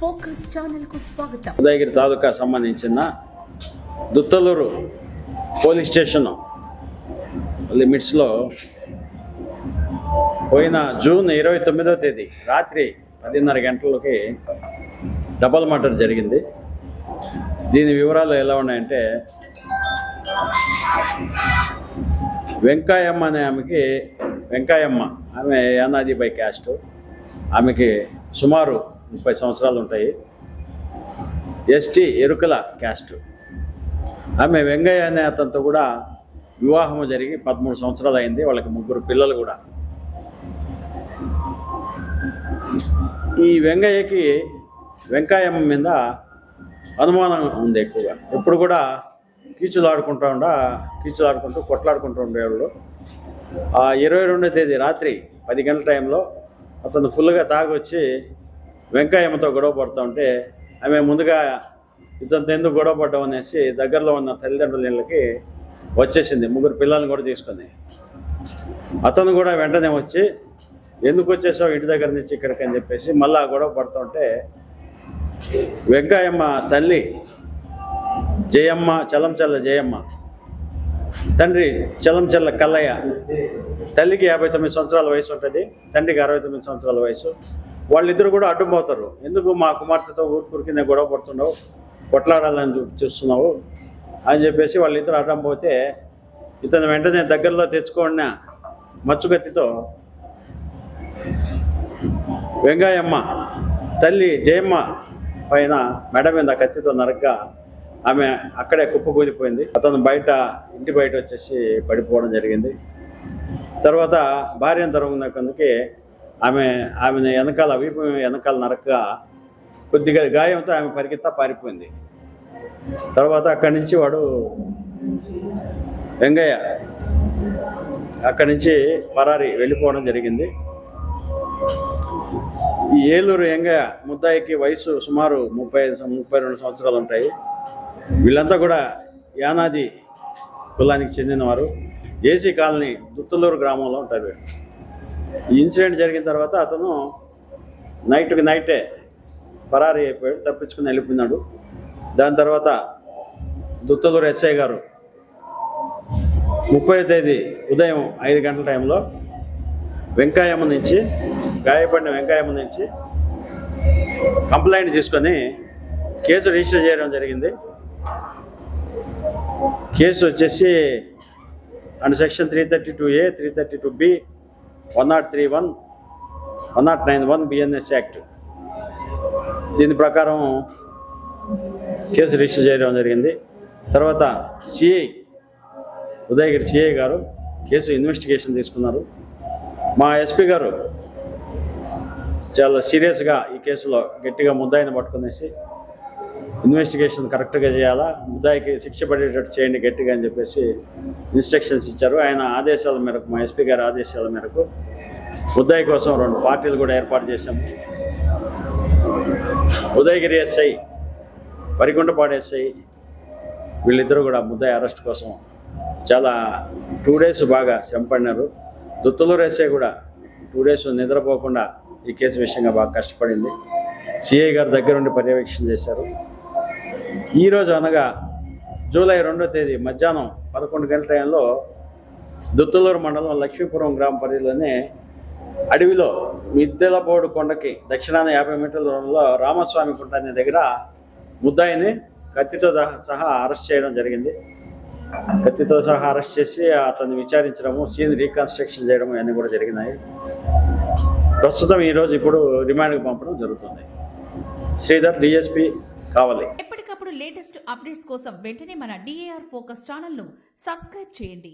Focus ఛానల్కు స్వాగతం. ఉదయగిరి తాలూకా సంబంధించిన దుత్తలూరు పోలీస్ స్టేషన్ లిమిట్స్లో పోయిన జూన్ ఇరవై తొమ్మిదవ తేదీ రాత్రి పదిన్నర గంటలకి డబల్ మర్డర్ జరిగింది. దీని వివరాలు ఎలా ఉన్నాయంటే వెంకాయమ్మ అనే ఆమెకి వెంకాయమ్మ ఆమె యానాది బై క్యాస్ట్. ఆమెకి సుమారు ముప్పై సంవత్సరాలు ఉంటాయి. ST Erukala caste. ఆమె వెంగయ్య అనే అతనితో కూడా వివాహం జరిగి పదమూడు సంవత్సరాలు అయింది. వాళ్ళకి ముగ్గురు పిల్లలు కూడా. ఈ వెంగయ్యకి వెంకాయమ్మ మీద అనుమానం ఉంది ఎక్కువగా. ఎప్పుడు కూడా కీచులాడుకుంటా ఉండ కీచులాడుకుంటూ కొట్లాడుకుంటూ ఉండేవాళ్ళు ఆ ఇరవై రెండో తేదీ రాత్రి పది గంటల టైంలో అతను ఫుల్గా తాగొచ్చి వెంకయ్యమ్మతో గొడవ పడుతూ ఉంటే ఆమె ముందుగా ఇతనితో ఎందుకు గొడవ పడ్డం అనేసి దగ్గరలో ఉన్న తల్లిదండ్రుల ఇళ్ళకి వచ్చేసింది. ముగ్గురు పిల్లల్ని కూడా తీసుకుని. అతను కూడా వెంటనే వచ్చి ఎందుకు వచ్చేసావు ఇంటి దగ్గర నుంచి ఇక్కడికి? అని చెప్పేసి ఆ గొడవ పడుతుంటే వెంకయ్యమ్మ తల్లి జయమ్మ చలంచల్ల జయమ్మ తండ్రి చలంచల్ల కల్లయ్య తల్లికి యాభై తొమ్మిది సంవత్సరాల వయసు ఉంటుంది తండ్రికి అరవై తొమ్మిది సంవత్సరాల వయసు వాళ్ళిద్దరు కూడా అడ్డుపోతారు ఎందుకు మా కుమార్తెతో ఊరుకూరు కింద గొడవ పడుతున్నావు? కొట్లాడాలని చూస్తున్నావు అని చెప్పేసి వాళ్ళిద్దరు అడ్డం పోతే ఇతను వెంటనే దగ్గరలో తెచ్చుకోండిన మచ్చుగత్తితో వెంగాయమ్మ తల్లి జయమ్మ పైన మెడ మీద కత్తితో నరగ్గా ఆమె అక్కడే కుప్పకూలిపోయింది అతను బయట ఇంటి బయట వచ్చేసి పడిపోవడం జరిగింది. తర్వాత భార్యను తరుగుతున్నందుకే ఆమె ఆమెను వెనకాల వీపు వెనకాల నరకగా కొద్దిగా గాయంతో ఆమె పరిగెత్తా పారిపోయింది. తర్వాత అక్కడి నుంచి వాడు వెంగయ్య అక్కడి నుంచి పరారి వెళ్ళిపోవడం జరిగింది. ఈ ఏలూరు వెంగయ్య ముద్దాయికి వయసు సుమారు ముప్పై ఐదు- ముప్పై రెండు సంవత్సరాలు ఉంటాయి. వీళ్ళంతా కూడా యానాది కులానికి చెందినవారు. ఏసీ కాలనీ దుత్తలూరు గ్రామంలో ఉంటారు వీళ్ళు. ఈ ఇన్సిడెంట్ జరిగిన తర్వాత అతను నైట్కి నైటే పరారీ అయిపోయాడు తప్పించుకుని వెళ్ళిపోయినాడు. దాని తర్వాత దుత్తదూరు ఎస్ఐ గారు ముప్పై తేదీ ఉదయం ఐదు గంటల టైంలో వెంకాయమ్మ నుంచి గాయపడిన వెంకాయమ్మ నుంచి కంప్లైంట్ తీసుకొని కేసు రిజిస్టర్ చేయడం జరిగింది. కేసు వచ్చేసి and section three thirty two A three thirty two B one nought three one one nought nine one BNS act దీని ప్రకారం కేసు రిజిస్టర్ చేయడం జరిగింది. తర్వాత సిఐ ఉదయగిరి సిఐ గారు కేసు ఇన్వెస్టిగేషన్ తీసుకున్నారు. మా ఎస్పీ గారు చాలా సీరియస్గా ఈ కేసులో గట్టిగా ముద్దాయిని పట్టుకునేసి ఇన్వెస్టిగేషన్ కరెక్ట్గా చేయాలా? ముద్దాయికి శిక్ష పడేటట్టు చేయండి గట్టిగా అని చెప్పేసి ఇన్స్ట్రక్షన్స్ ఇచ్చారు. ఆయన ఆదేశాల మేరకు మా ఎస్పీ గారి ఆదేశాల మేరకు ముద్దాయి కోసం రెండు పార్టీలు కూడా ఏర్పాటు చేశాము ఉదయగిరి ఎస్ఐ వరికొండపాడు ఎస్ఐ వీళ్ళిద్దరూ కూడా ముద్దాయి అరెస్ట్ కోసం చాలా టూ డేస్ బాగా శ్రమపడినారు దుత్తలూరు ఎస్ఐ కూడా టూ డేస్ నిద్రపోకుండా ఈ కేసు విషయంగా బాగా కష్టపడింది. సిఐ గారు దగ్గరుండి పర్యవేక్షణ చేశారు. ఈరోజు అనగా జూలై రెండో తేదీ మధ్యాహ్నం పదకొండు గంటల టైంలో దుత్తలూరు మండలం లక్ష్మీపురం గ్రామ పరిధిలోనే అడవిలో మిద్దెలబోడు కొండకి దక్షిణాన యాభై మీటర్ల దూరంలో రామస్వామి కుంట అనే దగ్గర ముద్దాయిని కత్తితో సహా- అరెస్ట్ చేయడం జరిగింది. కత్తితో సహా అరెస్ట్ చేసి అతన్ని విచారించడము సీన్ రీకన్స్ట్రక్షన్ చేయడం ఇవన్నీ కూడా జరిగినాయి. ప్రస్తుతం ఈరోజు ఇప్పుడు రిమాండ్కి పంపడం జరుగుతుంది. శ్రీధర్ డిఎస్పి కావాలి. ఎప్పటికప్పుడు లేటెస్ట్ అప్డేట్స్ కోసం వెంటనే మన డిఏఆర్ ఫోకస్ ఛానల్ను సబ్స్క్రైబ్ చేయండి.